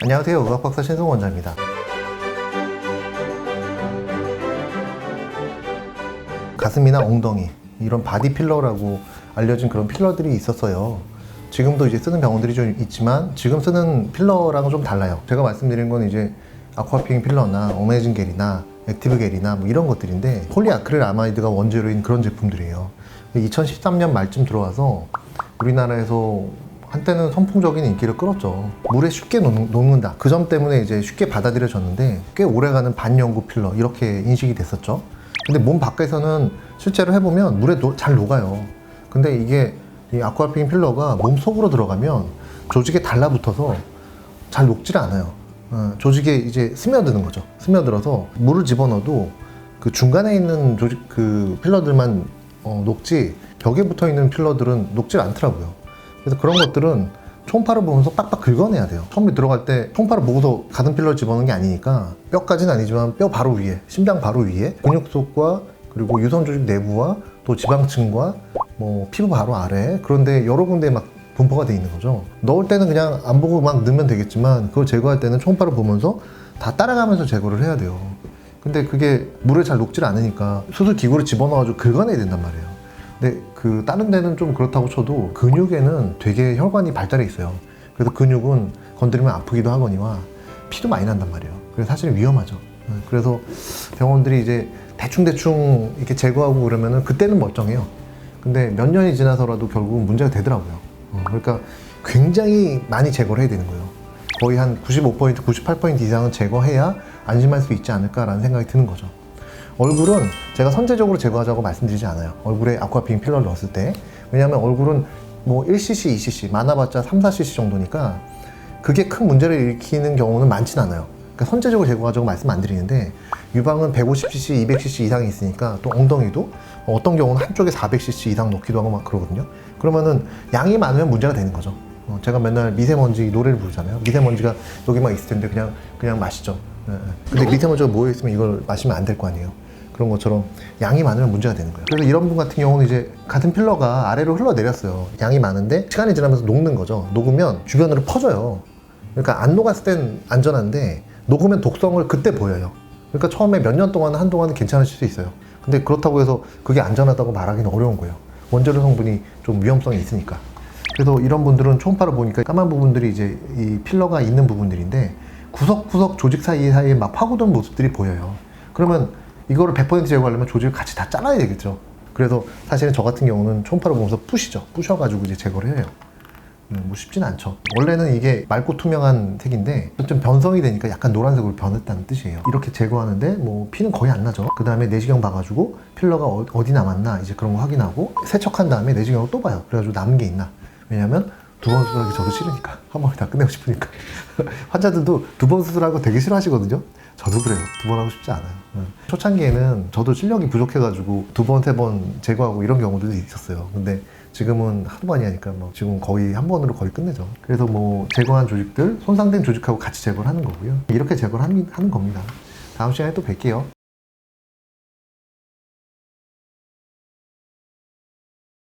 안녕하세요. 의학박사 신성 원장입니다. 가슴이나 엉덩이 이런 바디 필러라고 알려진 그런 필러들이 있었어요. 지금도 이제 쓰는 병원들이 좀 있지만 지금 쓰는 필러랑은 좀 달라요. 제가 말씀드린 건 이제 아쿠아핑 필러나 어메이징 겔이나 액티브 겔이나 뭐 이런 것들인데 폴리아크릴 아마이드가 원재료인 그런 제품들이에요. 2013년 말쯤 들어와서 우리나라에서 한때는 선풍적인 인기를 끌었죠. 물에 쉽게 녹- 녹는 다. 그 점 때문에 이제 쉽게 받아들여졌는데 꽤 오래가는 반영구 필러 이렇게 인식이 됐었죠. 근데 몸 밖에서는 실제로 해보면 물에 노- 잘 녹아요. 근데 이게 이 아쿠아핑 필러가 몸 속으로 들어가면 조직에 달라붙어서 잘 녹질 않아요. 어, 조직에 이제 스며드는 거죠. 스며들어서 물을 집어넣어도 그 중간에 있는 조직 그 필러들만 어, 녹지 벽에 붙어 있는 필러들은 녹질 않더라고요. 그래서 그런 것들은 총파를 보면서 빡빡 긁어내야 돼요. 처음에 들어갈 때 총파를 보고서 가든 필러를 집어넣는 게 아니니까 뼈까지는 아니지만 뼈 바로 위에, 심장 바로 위에 근육 속과 그리고 유선 조직 내부와 또 지방층과 뭐 피부 바로 아래 그런데 여러 군데 막 분포가 돼 있는 거죠. 넣을 때는 그냥 안 보고 막 넣으면 되겠지만 그걸 제거할 때는 총파를 보면서 다 따라가면서 제거를 해야 돼요. 근데 그게 물에 잘 녹질 않으니까 수술 기구를 집어넣어가지고 긁어내야 된단 말이에요. 근데 그 다른 데는 좀 그렇다고 쳐도 근육에는 되게 혈관이 발달해 있어요. 그래서 근육은 건드리면 아프기도 하거니와 피도 많이 난단 말이에요. 그래서 사실 위험하죠. 음, 그래서 병원들이 이제 대충대충 이렇게 제거하고 그러면은 그때는 멀쩡해요. 근데 몇 년이 지나서라도 결국은 문제가 되더라고요. 어, 그러니까 굉장히 많이 제거를 해야 되는 거예요. 거의 한 95%, 98% 이상은 제거해야 안심할 수 있지 않을까라는 생각이 드는 거죠. 얼굴은 제가 선제적으로 제거하자고 말씀드리지 않아요. 얼굴에 아쿠아핑 필러를 넣었을 때. 왜냐하면 얼굴은 뭐 1cc, 2cc, 많아봤자 3, 4cc 정도니까 그게 큰 문제를 일으키는 경우는 많진 않아요. 그러니까 선제적으로 제거하자고 말씀 안 드리는데 유방은 150cc, 200cc 이상이 있으니까 또 엉덩이도 어떤 경우는 한쪽에 400cc 이상 넣기도 하고 막 그러거든요. 그러면은 양이 많으면 문제가 되는 거죠. 어, 제가 맨날 미세먼지 노래를 부르잖아요. 미세먼지가 여기만 있을 텐데 그냥 그냥 마시죠. 예, 예. 근데 미세먼지가 모여 있으면 이걸 마시면 안 될 거 아니에요. 그런 것처럼 양이 많으면 문제가 되는 거예요. 그래서 이런 분 같은 경우는 이제 같은 필러가 아래로 흘러내렸어요. 양이 많은데 시간이 지나면서 녹는 거죠. 녹으면 주변으로 퍼져요. 그러니까 안 녹았을 땐 안전한데 녹으면 독성을 그때 보여요. 그러니까 처음에 몇 년 동안 한동안은 괜찮으실 수 있어요. 근데 그렇다고 해서 그게 안전하다고 말하기는 어려운 거예요. 원재료 성분이 좀 위험성이 있으니까. 그래서 이런 분들은 초음파를 보니까 까만 부분들이 이제 이 필러가 있는 부분들인데 구석구석 조직 사이사이에 막 파고든 모습들이 보여요. 그러면 이거를 100% 제거하려면 조직을 같이 다 잘라야 되겠죠. 그래서 사실은 저 같은 경우는 초음파를 보면서 부시죠. 부셔가지고 이제 제거를 해요. 음, 뭐 쉽진 않죠. 원래는 이게 맑고 투명한 색인데 좀 변성이 되니까 약간 노란색으로 변했다는 뜻이에요. 이렇게 제거하는데 뭐 피는 거의 안 나죠. 그 다음에 내시경 봐가지고 필러가 어- 어디 남았나 이제 그런 거 확인하고 세척한 다음에 내시경을 또 봐요. 그래가지고 남은 게 있나. 왜냐면 두 번 수술하기 저도 싫으니까 한 번에 다 끝내고 싶으니까 환자들도 두 번 수술하고 되게 싫어하시거든요. 저도 그래요. 두 번 하고 싶지 않아요. 응. 초창기에는 저도 실력이 부족해가지고 두 번, 세번 제거하고 이런 경우도 있었어요. 근데 지금은 하도 많이 하니까 뭐 지금 거의 한 번으로 거의 끝내죠. 그래서 뭐 제거한 조직들, 손상된 조직하고 같이 제거를 하는 거고요. 이렇게 제거를 하는 겁니다. 다음 시간에 또 뵐게요.